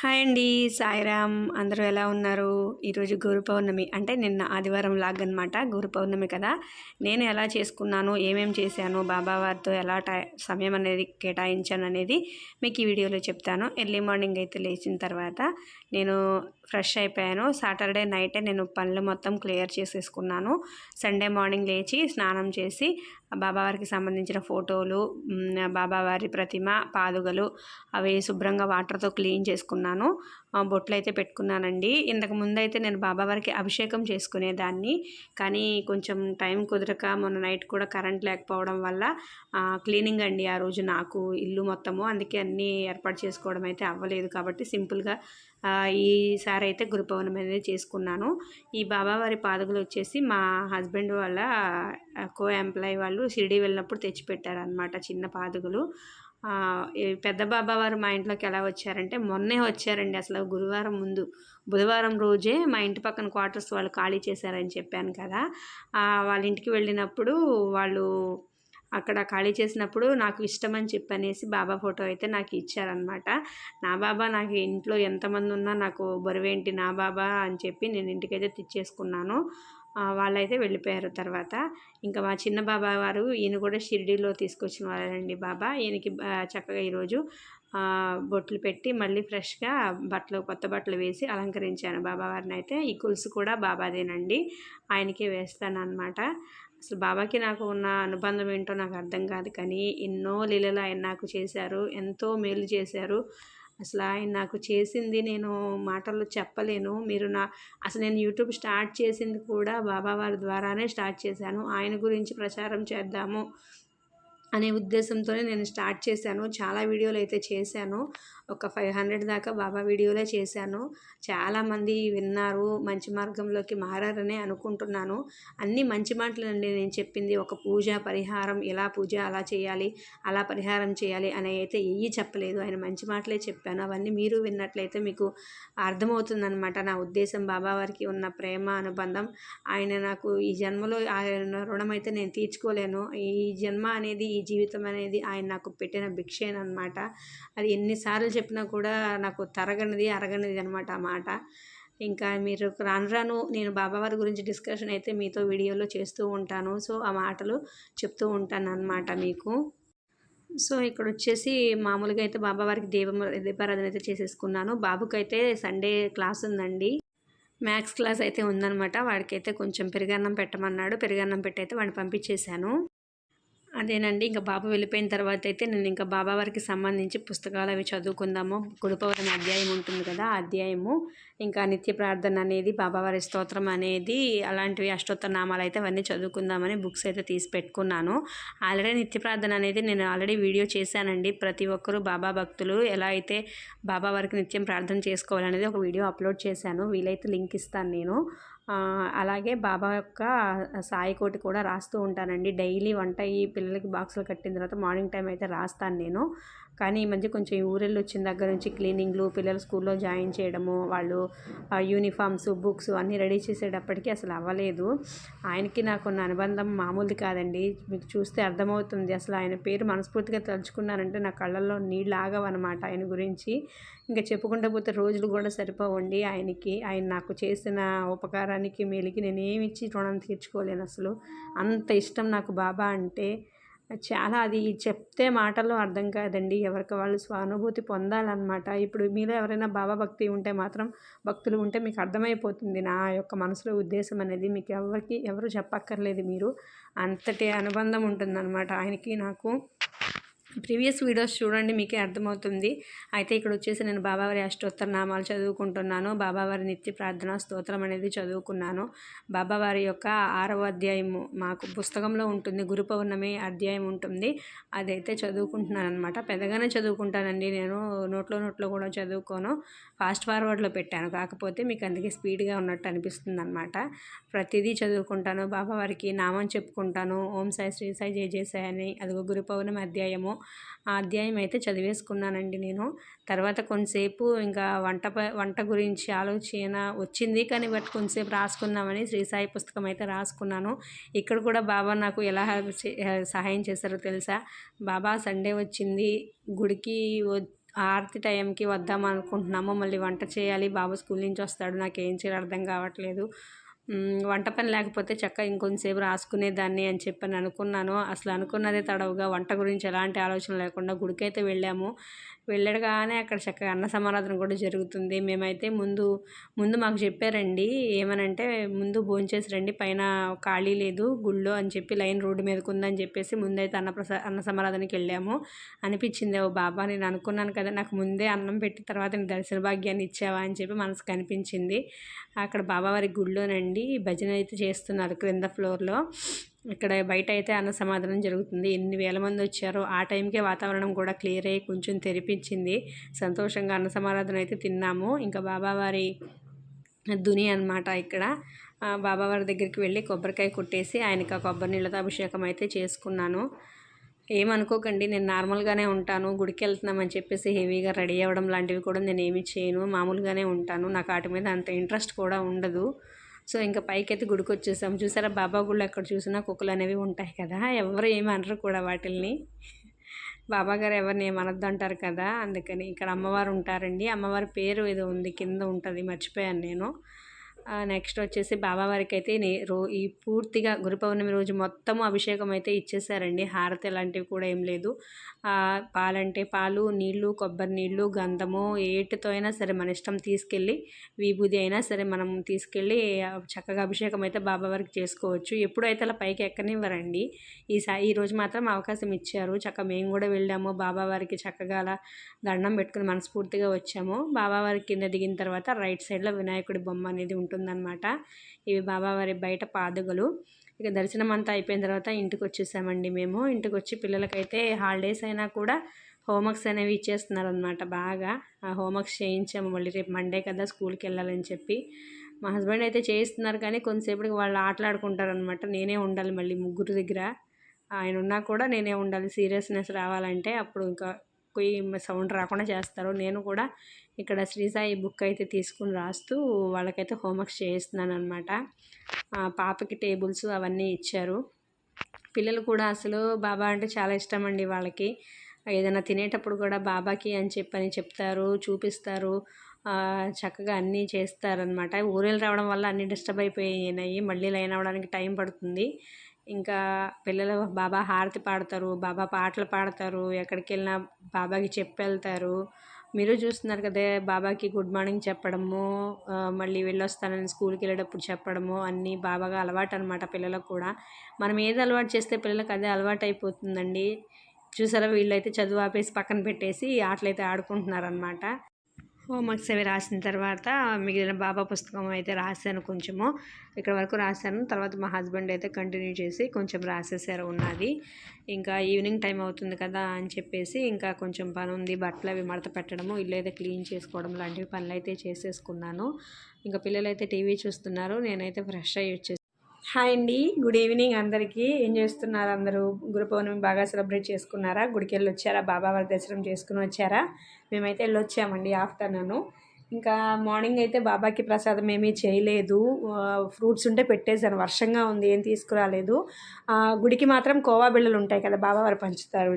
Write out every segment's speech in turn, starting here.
Hi అండి సాయిరామ్. అందరూ ఎలా ఉన్నారు? ఈరోజు గురు పౌర్ణమి. అంటే నిన్న ఆదివారం లాగ్ అనమాట గురు పౌర్ణమి కదా. నేను ఎలా చేసుకున్నాను ఏమేమి చేశాను బాబావారితో ఎలా టై సమయం అనేది కేటాయించాను అనేది మీకు ఈ వీడియోలో చెప్తాను. ఎర్లీ మార్నింగ్ అయితే లేచిన తర్వాత నేను ఫ్రెష్ అయిపోయాను. సాటర్డే నైటే నేను పనులు మొత్తం క్లియర్ చేసేసుకున్నాను. సండే మార్నింగ్ లేచి స్నానం చేసి బాబావారికి సంబంధించిన ఫోటోలు బాబావారి ప్రతిమ పాదుగలు అవి శుభ్రంగా వాటర్తో క్లీన్ చేసుకున్నాను. బొట్లు అయితే పెట్టుకున్నానండి. ఇంతకు ముందు అయితే నేను బాబావారికి అభిషేకం చేసుకునేదాన్ని. కానీ కొంచెం టైం కుదరక మొన్న నైట్ కూడా కరెంట్ లేకపోవడం వల్ల క్లీనింగ్ అండి ఆ రోజు నాకు ఇల్లు మొత్తము. అందుకే అన్నీ ఏర్పాటు చేసుకోవడం అయితే అవ్వలేదు కాబట్టి సింపుల్గా ఈసారి అయితే గురుపవనం అనేది చేసుకున్నాను. ఈ బాబావారి పాదుకలు వచ్చేసి మా హస్బెండ్ వాళ్ళ కో ఎంప్లాయీ వాళ్ళు షిరిడి వెళ్ళినప్పుడు తెచ్చిపెట్టారనమాట చిన్న పాదుగులు. పెద్ద బాబా పెద్ద బాబావారు మా ఇంట్లోకి ఎలా వచ్చారంటే మొన్నే వచ్చారండి అసలు గురువారం ముందు. బుధవారం రోజే మా ఇంటి పక్కన క్వార్టర్స్ వాళ్ళు ఖాళీ చేశారని చెప్పాను కదా. వాళ్ళ ఇంటికి వెళ్ళినప్పుడు వాళ్ళు అక్కడ ఖాళీ చేసినప్పుడు నాకు ఇష్టమని చెప్పనేసి బాబా ఫోటో అయితే నాకు ఇచ్చారనమాట నా బాబా నాకు ఇంట్లో ఎంతమంది ఉన్నా నాకు బరువేంటి నా బాబా అని చెప్పి నేను ఇంటికైతే తెచ్చేసుకున్నాను. వాళ్ళైతే వెళ్ళిపోయారు తర్వాత. ఇంకా మా చిన్న బాబా వారు ఈయన కూడా షిరిడీలో తీసుకొచ్చిన వారండి బాబా. ఈయనకి చక్కగా ఈరోజు బొట్లు పెట్టి మళ్ళీ ఫ్రెష్గా బట్టలు కొత్త బట్టలు వేసి అలంకరించాను బాబావారిని అయితే ఈ కొలుసు కూడా బాబాదేనండి. ఆయనకే వేస్తాను అనమాట అసలు బాబాకి నాకు ఉన్న అనుబంధం ఏంటో నాకు అర్థం కాదు కానీ ఎన్నో లీలలు ఆయన నాకు చేశారు. ఎంతో మేలు చేశారు. అసలు ఆయన నాకు చేసింది నేను మాటల్లో చెప్పలేను. మీరు నా అసలు నేను యూట్యూబ్ స్టార్ట్ చేసింది కూడా బాబావారి ద్వారానే స్టార్ట్ చేశాను. ఆయన గురించి ప్రచారం చేద్దాము అనే ఉద్దేశంతోనే నేను స్టార్ట్ చేశాను. చాలా వీడియోలు అయితే చేశాను. ఒక ఫైవ్ హండ్రెడ్ దాకా బాబా వీడియోలే చేశాను. చాలామంది విన్నారు మంచి మార్గంలోకి మారని అనుకుంటున్నాను. అన్నీ మంచి మాటలండి. నేను చెప్పింది ఒక పూజ పరిహారం ఎలా పూజ అలా చేయాలి అలా పరిహారం చేయాలి అని అయితే ఏవి చెప్పలేదు. ఆయన మంచి మాటలే చెప్పాను. అవన్నీ మీరు విన్నట్లయితే మీకు అర్థమవుతుందన్నమాట. నా ఉద్దేశం బాబావారికి ఉన్న ప్రేమ అనుబంధం. ఆయన నాకు ఈ జన్మలో ఆయన రుణం అయితే నేను తీర్చుకోలేను. ఈ జన్మ అనేది ఈ జీవితం అనేది ఆయన నాకు పెట్టిన భిక్షేనమాట అది ఎన్నిసార్లు చెప్పినా కూడా నాకు తరగనిది అరగనిది అనమాట ఆ మాట. ఇంకా మీరు రాను రాను నేను బాబావారి గురించి డిస్కషన్ అయితే మీతో వీడియోలో చేస్తూ ఉంటాను. సో ఆ మాటలు చెప్తూ ఉంటాను అనమాట మీకు. సో ఇక్కడ వచ్చేసి మామూలుగా అయితే బాబావారికి దీపం దీపారాధన అయితే చేసేసుకున్నాను. బాబుకైతే సండే క్లాస్ ఉందండి. మ్యాథ్స్ క్లాస్ అయితే ఉందన్నమాట. వాడికైతే కొంచెం పెరుగన్నం పెట్టమన్నాడు. పెరుగన్నం పెట్టి అయితే వాడిని పంపించేశాను. అదేనండి. ఇంకా బాబు వెళ్ళిపోయిన తర్వాత అయితే నేను ఇంకా బాబా వారికి సంబంధించి పుస్తకాలు అవి చదువుకుందాము. గురుపౌర్ణమి అధ్యాయం ఉంటుంది కదా అధ్యాయము. ఇంకా నిత్య ప్రార్థన అనేది బాబావారి స్తోత్రం అనేది అలాంటివి అష్టోత్తర నామాలు అయితే అవన్నీ చదువుకుందామని బుక్స్ అయితే తీసి పెట్టుకున్నాను. ఆల్రెడీ నిత్య ప్రార్థన అనేది నేను ఆల్రెడీ వీడియో చేశానండి. ప్రతి ఒక్కరూ బాబా భక్తులు ఎలా అయితే బాబా వారికి నిత్యం ప్రార్థన చేసుకోవాలనేది ఒక వీడియో అప్లోడ్ చేశాను. వీలైతే లింక్ ఇస్తాను నేను. అలాగే బాబా యొక్క సాయి కోటి కూడా రాస్తూ ఉంటానండి. డైలీ వంట ఈ పిల్లలకి బాక్సులు కట్టిన తర్వాత మార్నింగ్ టైం అయితే రాస్తాను నేను. కానీ ఈ మధ్య కొంచెం ఊరెళ్ళు వచ్చిన దగ్గర నుంచి క్లీనింగ్లు పిల్లలు స్కూల్లో జాయిన్ చేయడము వాళ్ళు యూనిఫామ్స్ బుక్స్ అన్నీ రెడీ చేసేటప్పటికీ అసలు అవ్వలేదు. ఆయనకి నాకున్న అనుబంధం మామూలుది కాదండి. మీకు చూస్తే అర్థమవుతుంది. అసలు ఆయన పేరు మనస్ఫూర్తిగా తలుచుకున్నానంటే నా కళ్ళల్లో నీళ్ళు ఆగవన్నమాట ఆయన గురించి. ఇంకా చెప్పుకుంటూ పోతే రోజులు కూడా సరిపోవండి ఆయనకి. ఆయన నాకు చేసిన ఉపకారానికి మేలికి నేనేమిచ్చి రుణం తీర్చుకోలేను అసలు. అంత ఇష్టం నాకు బాబా అంటే చాలా అది చెప్తే మాటల్లో అర్థం కాదండి. ఎవరికి వాళ్ళు స్వానుభూతి పొందాలన్నమాట. ఇప్పుడు మీలో ఎవరైనా బాబా భక్తి ఉంటే మాత్రం భక్తులు ఉంటే మీకు అర్థమైపోతుంది నా యొక్క మనసులో ఉద్దేశం అనేది. మీకు ఎవరికి ఎవరు చెప్పక్కర్లేదు మీరు. అంతటి అనుబంధం ఉంటుందన్నమాట. ఆయనకి నాకు ప్రీవియస్ వీడియోస్ చూడండి మీకే అర్థమవుతుంది. అయితే ఇక్కడ వచ్చేసి నేను బాబావారి అష్టోత్తర నామాలు చదువుకుంటున్నాను. బాబావారి నిత్య ప్రార్థన స్తోత్రం అనేది చదువుకున్నాను. బాబావారి యొక్క ఆరవ అధ్యాయము మాకు పుస్తకంలో ఉంటుంది గురు పౌర్ణమి అధ్యాయం ఉంటుంది. అదైతే చదువుకుంటున్నాను అనమాట పెద్దగానే చదువుకుంటానండి నేను నోట్లో నోట్లో కూడా చదువుకోను. ఫాస్ట్ ఫార్వర్డ్లో పెట్టాను కాకపోతే మీకు అందుకే స్పీడ్గా ఉన్నట్టు అనిపిస్తుంది అనమాట ప్రతిదీ చదువుకుంటాను. బాబావారికి నామం చెప్పుకుంటాను. ఓం సాయి శ్రీ సాయి జయ జయ సాయి అని అదిగో గురు పౌర్ణమి అధ్యాయము. ఆ అధ్యాయం అయితే చదివేసుకున్నానండి నేను. తర్వాత కొంతసేపు ఇంకా వంట వంట గురించి ఆలోచన వచ్చింది కానీ బట్ కొంతసేపు రాసుకుందామని శ్రీ సాయి పుస్తకం అయితే రాసుకున్నాను. ఇక్కడ కూడా బాబా నాకు ఎలా సహాయం చేశారో తెలుసా? బాబా సండే వచ్చింది గుడికి వ- ఆరతి టైంకి వద్దాం అనుకుంటున్నాము మళ్ళీ వంట చేయాలి బాబు స్కూల్ నుంచి వస్తాడు నాకు ఏం చేయాలి అర్థం కావట్లేదు. వంట పని లేకపోతే చక్క ఇంకొంతసేపు రాసుకునేదాన్ని అని చెప్పని అనుకున్నాను. అసలు అనుకున్నదే తడవుగా వంట గురించి ఎలాంటి ఆలోచన లేకుండా గుడికైతే వెళ్ళాము. వెళ్ళడగానే అక్కడ చక్కగా అన్న సమారాధన కూడా జరుగుతుంది. మేమైతే ముందు ముందు మాకు చెప్పారండి ఏమనంటే ముందు భోంచేసి రండి పైన ఖాళీ లేదు గుళ్ళో అని చెప్పి లైన్ రోడ్డు మీదకు ఉందని చెప్పేసి ముందైతే అన్నప్రసా అన్న సమారాధనకి వెళ్ళాము. అనిపించింది ఓ బాబా నేను అనుకున్నాను కదా నాకు ముందే అన్నం పెట్టి తర్వాత నీ దర్శన భాగ్యాన్ని ఇచ్చావా అని చెప్పి మనసుకు అనిపించింది. అక్కడ బాబావారి గుళ్ళోనండి భజన అయితే చేస్తున్నారు క్రింద ఫ్లోర్లో. ఇక్కడ బయట అయితే అన్న సమాధానం జరుగుతుంది. ఎన్ని వేల మంది వచ్చారో ఆ టైంకే వాతావరణం కూడా క్లియర్ అయ్యి కొంచెం తెరిపించింది. సంతోషంగా అన్న సమారాధన అయితే తిన్నాము. ఇంకా బాబావారి దుని అన్నమాట ఇక్కడ. బాబావారి దగ్గరికి వెళ్ళి కొబ్బరికాయ కొట్టేసి ఆయనకి ఆ కొబ్బరి నీళ్ళతో అభిషేకం అయితే చేసుకున్నాను. ఏమనుకోకండి నేను నార్మల్గానే ఉంటాను. గుడికి వెళ్తున్నామని చెప్పేసి హెవీగా రెడీ అవ్వడం లాంటివి కూడా నేను ఏమీ చేయను. మామూలుగానే ఉంటాను. నాకు వాటి మీద అంత ఇంట్రెస్ట్ కూడా ఉండదు. సో ఇంకా పైకైతే గుడికి వచ్చేసాం చూసారా బాబా గుళ్ళు ఎక్కడ చూసినా కుక్కలు అనేవి ఉంటాయి కదా. ఎవరు ఏమనరు అనరు కూడా వాటిల్ని. బాబా గారు ఎవరిని ఏమనద్దు అంటారు కదా. అందుకని ఇక్కడ అమ్మవారు ఉంటారండి. అమ్మవారి పేరు ఏదో ఉంది కింద ఉంటుంది. మర్చిపోయాను నేను. నెక్స్ట్ వచ్చేసి బాబావారికి అయితే నే- రో ఈ పూర్తిగా గురు పౌర్ణమి రోజు మొత్తము అభిషేకం అయితే ఇచ్చేసారండి. హారతి లాంటివి కూడా ఏం లేదు. పాలంటే పాలు నీళ్ళు కొబ్బరి నీళ్ళు గంధము ఏటితో అయినా సరే మన ఇష్టం తీసుకెళ్ళి విభూది అయినా సరే మనం తీసుకెళ్ళి చక్కగా అభిషేకం అయితే బాబావారికి చేసుకోవచ్చు. ఎప్పుడైతే అలా పైకి ఎక్కనివ్వరండి ఈ సా ఈ రోజు మాత్రం అవకాశం ఇచ్చారు. చక్కగా మేము కూడా వెళ్ళాము. బాబావారికి చక్కగా అలా దండం పెట్టుకుని మనస్ఫూర్తిగా వచ్చాము. బాబావారి కింద దిగిన తర్వాత రైట్ సైడ్లో వినాయకుడి బొమ్మ అనేది ఉంటుంది. ఉంటుందన్నమాట. ఇవి బాబావారి బయట పాదుగలు. ఇక దర్శనం అంతా అయిపోయిన తర్వాత ఇంటికి వచ్చేసామండి మేము. ఇంటికి వచ్చి పిల్లలకైతే హాలిడేస్ అయినా కూడా హోంవర్క్స్ అనేవి ఇచ్చేస్తున్నారు అనమాట బాగా. ఆ హోంవర్క్స్ చేయించాము మళ్ళీ రేపు మండే కదా స్కూల్కి వెళ్ళాలని చెప్పి. మా హస్బెండ్ అయితే చేయిస్తున్నారు కానీ కొంతసేపటికి వాళ్ళు ఆటలాడుకుంటారు అనమాట నేనే ఉండాలి మళ్ళీ ముగ్గురు దగ్గర. ఆయన ఉన్నా కూడా నేనే ఉండాలి. సీరియస్నెస్ రావాలంటే అప్పుడు ఇంకా పోయి సౌండ్ రాకుండా చేస్తారు నేను కూడా ఇక్కడ శ్రీసాయి బుక్ అయితే తీసుకుని రాస్తూ వాళ్ళకైతే హోంవర్క్స్ చేయిస్తున్నాను అనమాట పాపకి టేబుల్స్ అవన్నీ ఇచ్చారు. పిల్లలు కూడా అసలు బాబా అంటే చాలా ఇష్టం అండి వాళ్ళకి. ఏదైనా తినేటప్పుడు కూడా బాబాకి అని చెప్పని చెప్తారు చూపిస్తారు. చక్కగా అన్నీ చేస్తారనమాట ఊరేళ్ళు రావడం వల్ల అన్నీ డిస్టర్బ్ అయిపోయినాయి. మళ్ళీ లైన్ అవ్వడానికి టైం పడుతుంది. ఇంకా పిల్లలు బాబా హారతి పాడతారు బాబా పాటలు పాడతారు ఎక్కడికి వెళ్ళినా బాబాకి చెప్పి వెళ్తారు మీరు చూస్తున్నారు కదా బాబాకి గుడ్ మార్నింగ్ చెప్పడము మళ్ళీ వెళ్ళొస్తానని స్కూల్కి వెళ్ళేటప్పుడు చెప్పడము అన్నీ బాబాగా అలవాటు అనమాట పిల్లలకు కూడా. మనం ఏది అలవాటు చేస్తే పిల్లలకు అదే అలవాటు అయిపోతుందండి. చూసారా వీళ్ళైతే చదువు ఆపేసి పక్కన పెట్టేసి ఆటలైతే ఆడుకుంటున్నారనమాట హోంవర్క్స్ అవి రాసిన తర్వాత మిగిలిన బాబా పుస్తకం అయితే రాశాను కొంచెము. ఇక్కడ వరకు రాశాను. తర్వాత మా హస్బెండ్ అయితే కంటిన్యూ చేసి కొంచెం రాసేసారు ఉన్నది. ఇంకా ఈవినింగ్ టైం అవుతుంది కదా అని చెప్పేసి ఇంకా కొంచెం పని ఉంది. బట్టలు అవి మడత పెట్టడము ఇల్లు అయితే క్లీన్ చేసుకోవడం లాంటివి పనులు అయితే చేసేసుకున్నాను. ఇంకా పిల్లలు అయితే టీవీ చూస్తున్నారు. నేనైతే ఫ్రెష్ అయ్యి వచ్చేసి హాయ్ అండి. గుడ్ ఈవినింగ్ అందరికీ. ఏం చేస్తున్నారు అందరూ? గురు పౌర్ణమి బాగా సెలబ్రేట్ చేసుకున్నారా? గుడికి వెళ్ళి వచ్చారా బాబా వారి దర్శనం చేసుకుని వచ్చారా? మేమైతే వెళ్ళి వచ్చామండి ఆఫ్టర్నూన్. ఇంకా మార్నింగ్ అయితే బాబాకి ప్రసాదం ఏమీ చేయలేదు. ఫ్రూట్స్ ఉంటే పెట్టేశాను. వర్షంగా ఉంది ఏం తీసుకురాలేదు. గుడికి మాత్రం కోవా బిళ్ళలు ఉంటాయి కదా బాబా వారు పంచుతారు.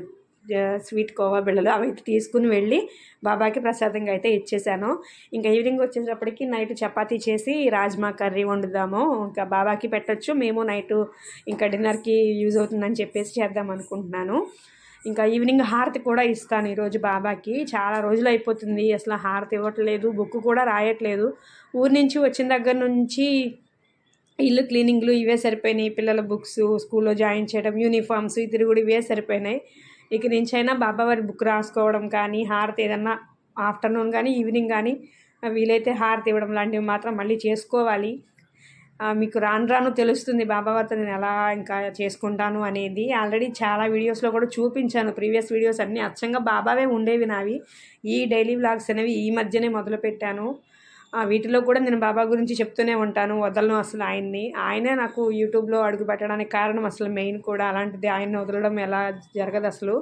స్వీట్ కోవా బిళ్ళలు అవి అయితే తీసుకుని వెళ్ళి బాబాకి ప్రసాదంగా అయితే ఇచ్చేసాను. ఇంకా ఈవినింగ్ వచ్చేటప్పటికి నైట్ చపాతీ చేసి రాజ్మా కర్రీ వండుదాము. ఇంకా బాబాకి పెట్టొచ్చు. మేము నైట్ ఇంకా డిన్నర్కి యూజ్ అవుతుందని చెప్పేసి చేద్దాం అనుకుంటున్నాను. ఇంకా ఈవినింగ్ హారతి కూడా ఇస్తాను ఈరోజు బాబాకి. చాలా రోజులు అయిపోతుంది. అసలు హారతి ఇవ్వట్లేదు. బుక్ కూడా రాయట్లేదు. ఊరి నుంచి వచ్చిన దగ్గర నుంచి ఇల్లు క్లీనింగ్లు ఇవే సరిపోయినాయి. పిల్లల బుక్స్ స్కూల్లో జాయిన్ చేయడం యూనిఫామ్స్ ఈ తిరుగుడు ఇవే సరిపోయినాయి. ఇక నుంచైనా బాబావారి బుక్ రాసుకోవడం కానీ హారతి ఏదన్నా ఆఫ్టర్నూన్ కానీ ఈవినింగ్ కానీ వీలైతే హారతి ఇవ్వడం లాంటివి మాత్రం మళ్ళీ చేసుకోవాలి. మీకు రాను రాను తెలుస్తుంది బాబావారితో నేను ఎలా ఇంకా చేసుకుంటాను అనేది. ఆల్రెడీ చాలా వీడియోస్లో కూడా చూపించాను. ప్రీవియస్ వీడియోస్ అన్నీ అచ్చంగా బాబావే ఉండేవి నావి. ఈ డైలీ వ్లాగ్స్ అనేవి ఈ మధ్యనే మొదలుపెట్టాను. వీటిలో కూడా నేను బాబా గురించి చెప్తూనే ఉంటాను వదలను అసలు ఆయన్ని. ఆయనే నాకు యూట్యూబ్లో అడుగు పెట్టడానికి కారణం అసలు మెయిన్ కూడా. అలాంటిది ఆయన్ని వదలడం ఎలా జరగదు అసలు.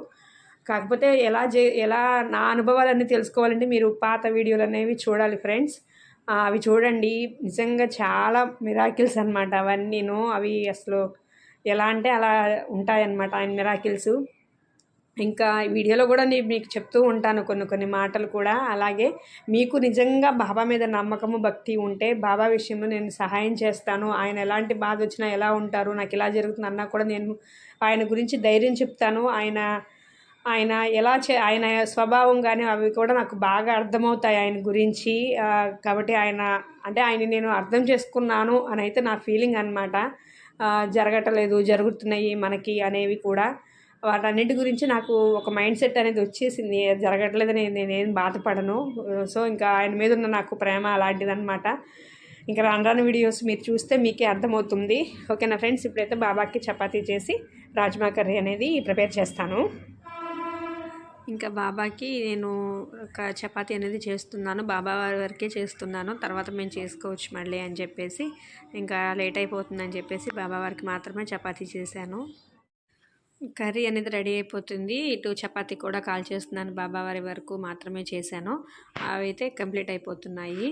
కాకపోతే ఎలా జే ఎలా నా అనుభవాలన్నీ తెలుసుకోవాలంటే మీరు పాత వీడియోలు అనేవి చూడాలి ఫ్రెండ్స్. అవి చూడండి. నిజంగా చాలా మిరాకిల్స్ అనమాట అవన్నీను. అవి అసలు ఎలా అంటే అలా ఉంటాయన్నమాట ఆయన మిరాకిల్స్. ఇంకా వీడియోలో కూడా నేను మీకు చెప్తూ ఉంటాను కొన్ని కొన్ని మాటలు కూడా. అలాగే మీకు నిజంగా బాబా మీద నమ్మకము భక్తి ఉంటే బాబా విషయంలో నేను సహాయం చేస్తాను. ఆయన ఎలాంటి బాధ వచ్చినా ఎలా ఉంటారు నాకు ఇలా జరుగుతుంది అన్నా కూడా నేను ఆయన గురించి ధైర్యం చెప్తాను. ఆయన ఆయన ఎలా చే ఆయన స్వభావం కానీ అవి కూడా నాకు బాగా అర్థమవుతాయి ఆయన గురించి. కాబట్టి ఆయన అంటే ఆయన నేను అర్థం చేసుకున్నాను అని అయితే నా ఫీలింగ్ అనమాట జరగటలేదు జరుగుతున్నాయి మనకి అనేవి కూడా. వాటన్నిటి గురించి నాకు ఒక మైండ్ సెట్ అనేది వచ్చేసింది. జరగట్లేదని నేనేం బాధపడను. సో ఇంకా ఆయన మీద ఉన్న నాకు ప్రేమ అలాంటిదనమాట ఇంకా రాను రాను వీడియోస్ మీరు చూస్తే మీకే అర్థమవుతుంది. ఓకేనా ఫ్రెండ్స్? ఇప్పుడైతే బాబాకి చపాతీ చేసి రాజ్మా కర్రీ అనేది ప్రిపేర్ చేస్తాను. ఇంకా బాబాకి నేను ఒక చపాతీ అనేది చేస్తున్నాను. బాబా వారి వరకే చేస్తున్నాను. తర్వాత మేము చేసుకోవచ్చు మళ్ళీ అని చెప్పేసి. ఇంకా లేట్ అయిపోతుందని చెప్పేసి బాబా వారికి మాత్రమే చపాతీ చేశాను. కర్రీ అనేది రెడీ అయిపోతుంది. ఇటు చపాతీ కూడా కాల్ చేస్తున్నాను బాబావారి వరకు మాత్రమే చేశాను. అవి అయితే కంప్లీట్ అయిపోతున్నాయి.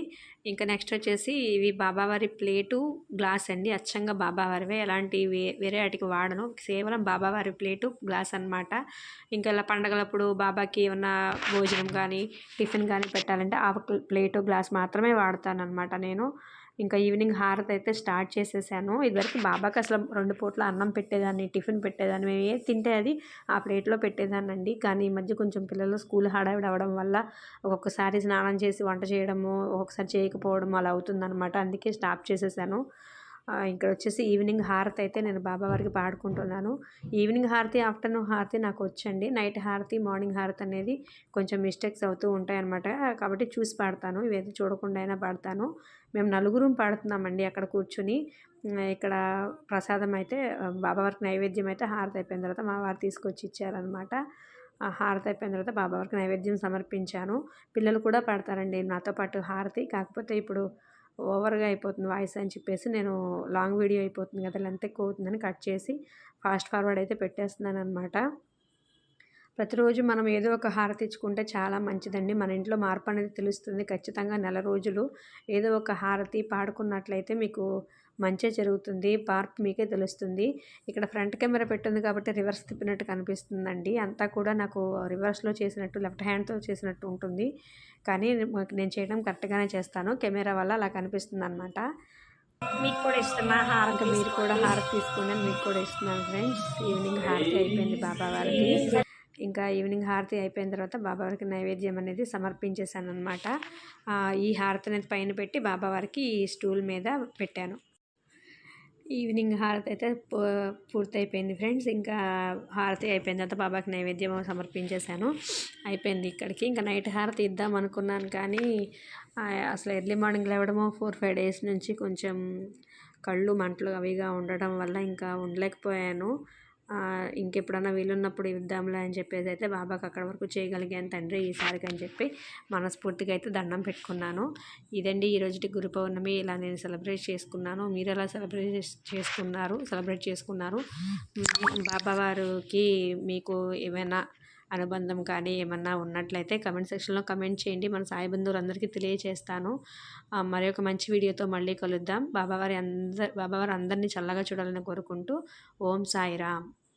ఇంకా నెక్స్ట్ వచ్చేసి ఇవి బాబావారి ప్లేటు గ్లాస్ అండి. అచ్చంగా బాబావారివే ఎలాంటి వేరే వాటికి వాడను. కేవలం బాబావారి ప్లేటు గ్లాస్ అనమాట ఇంకా ఇలా పండగలప్పుడు బాబాకి ఏమన్నా భోజనం కానీ టిఫిన్ కానీ పెట్టాలంటే ఆ ప్లేటు గ్లాస్ మాత్రమే వాడతాను అనమాట నేను. ఇంకా ఈవినింగ్ హారతి అయితే స్టార్ట్ చేసేసాను. ఇదివరకు బాబాకి అసలు రెండు పూట్ల అన్నం పెట్టేదాన్ని టిఫిన్ పెట్టేదాన్ని మేము ఏ తింటే అది ఆ ప్లేట్లో పెట్టేదాన్ని అండి కానీ ఈ మధ్య కొంచెం పిల్లలు స్కూల్ హడావిడి అవ్వడం వల్ల ఒక్కొక్కసారి స్నానం చేసి వంట చేయడము ఒక్కొక్కసారి చేయకపోవడం అలా అవుతుందన్నమాట. అందుకే స్టాప్ చేసేసాను. ఇక్కడ వచ్చేసి ఈవినింగ్ హారతి అయితే నేను బాబా వారికి పాడుకుంటున్నాను. ఈవినింగ్ హారతి ఆఫ్టర్నూన్ హారతి నాకు వచ్చండి నైట్ హారతి మార్నింగ్ హారతి అనేది కొంచెం మిస్టేక్స్ అవుతూ ఉంటాయి అనమాట కాబట్టి చూసి పాడతాను. ఇవైతే చూడకుండా అయినా పాడతాను. మేము నలుగురం పాడుతున్నామండి అక్కడ కూర్చుని. ఇక్కడ ప్రసాదం అయితే బాబావారికి నైవేద్యం అయితే హారతి అయిపోయిన తర్వాత మా వారు తీసుకొచ్చి ఇచ్చారనమాట హారతి అయిపోయిన తర్వాత బాబావారికి నైవేద్యం సమర్పించాను. పిల్లలు కూడా పాడతారండి నాతో పాటు హారతి. కాకపోతే ఇప్పుడు ఓవర్గా అయిపోతుంది వాయిస్ అని చెప్పేసి నేను లాంగ్ వీడియో అయిపోతుంది కదా లెంత్ ఎక్కువ అవుతుందని కట్ చేసి ఫాస్ట్ ఫార్వర్డ్ అయితే పెట్టేస్తున్నాను అనమాట ప్రతిరోజు మనం ఏదో ఒక హారతి ఇచ్చుకుంటే చాలా మంచిదండి. మన ఇంట్లో మార్పు అనేది తెలుస్తుంది. ఖచ్చితంగా నెల రోజులు ఏదో ఒక హారతి పాడుకున్నట్లయితే మీకు మంచి జరుగుతుంది. పార్క్ మీకే తెలుస్తుంది. ఇక్కడ ఫ్రంట్ కెమెరా పెట్టింది కాబట్టి రివర్స్ తిప్పినట్టు కనిపిస్తుందండి. అంతా కూడా నాకు రివర్స్లో చేసినట్టు లెఫ్ట్ హ్యాండ్తో చేసినట్టు ఉంటుంది. కానీ నేను చేయడం కరెక్ట్గానే చేస్తాను. కెమెరా వల్ల అలా కనిపిస్తుంది అనమాట మీకు కూడా ఇస్తున్నా హారతి. మీరు కూడా హారతి తీసుకున్నాను మీకు కూడా ఇస్తున్నాను ఫ్రెండ్స్. ఈవినింగ్ హారతి అయిపోయింది బాబా వారికి. ఇంకా ఈవినింగ్ హారతి అయిపోయిన తర్వాత బాబావారికి నైవేద్యం అనేది సమర్పించేశాను అనమాట ఈ హారతి అనేది పైన పెట్టి బాబావారికి ఈ స్టూల్ మీద పెట్టాను. ఈవినింగ్ హారతి అయితే పూర్తయిపోయింది ఫ్రెండ్స్. ఇంకా హారతి అయిపోయిన తర్వాత బాబాకి నైవేద్యం సమర్పించేశాను. అయిపోయింది ఇక్కడికి. ఇంకా నైట్ హారతి ఇద్దాం అనుకున్నాను కానీ అసలు ఎర్లీ మార్నింగ్ లేవడము ఫోర్ ఫైవ్ డేస్ నుంచి కొంచెం కళ్ళు మంటలు అవిగా ఉండడం వల్ల ఇంకా ఉండలేకపోయాను. ఇంకెప్పుడన్నా వీలున్నప్పుడు ఇద్దాంలే అని చెప్పేసి అయితే బాబాకి అక్కడ వరకు చేయగలిగాను తండ్రి ఈసారికి అని చెప్పి మనస్ఫూర్తిగా అయితే దండం పెట్టుకున్నాను. ఇదండి ఈరోజుటి గురు పౌర్ణమి. ఇలా నేను సెలబ్రేట్ చేసుకున్నాను. మీరు ఎలా సెలబ్రేట్ చేసుకున్నారు? సెలబ్రేట్ చేసుకున్నారు? బాబా వారికి మీకు ఏమైనా అనుబంధం కానీ ఏమన్నా ఉన్నట్లయితే కమెంట్ సెక్షన్లో కమెంట్ చేయండి. మన సాయి బంధువులందరికీ తెలియచేస్తాను. మరి ఒక మంచి వీడియోతో మళ్ళీ కలుద్దాం. బాబావారి అందరి బాబావారి అందరినీ చల్లగా చూడాలని కోరుకుంటూ ఓం సాయిరామ్.